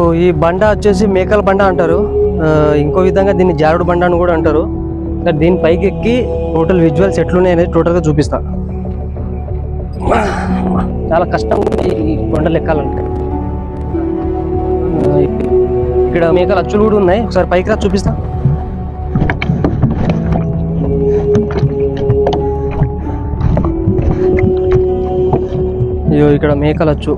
మనకు ఈ బండ వచ్చేసి మేకల బండ అంటారు. ఇంకో విధంగా దీన్ని జారుడు బండ అని కూడా అంటారు. దీని పైకి ఎక్కి టోటల్ విజువల్స్ ఎట్లున్నాయి అనేది టోటల్గా చూపిస్తా. చాలా కష్టం ఉంది ఈ కొండలు ఎక్కాలంటే ఇక్కడ మేకల అచ్చులు కూడా ఉన్నాయి. ఒకసారి పైకి రా చూపిస్తా. అయ్యో ఇక్కడ మేకలు అచ్చు.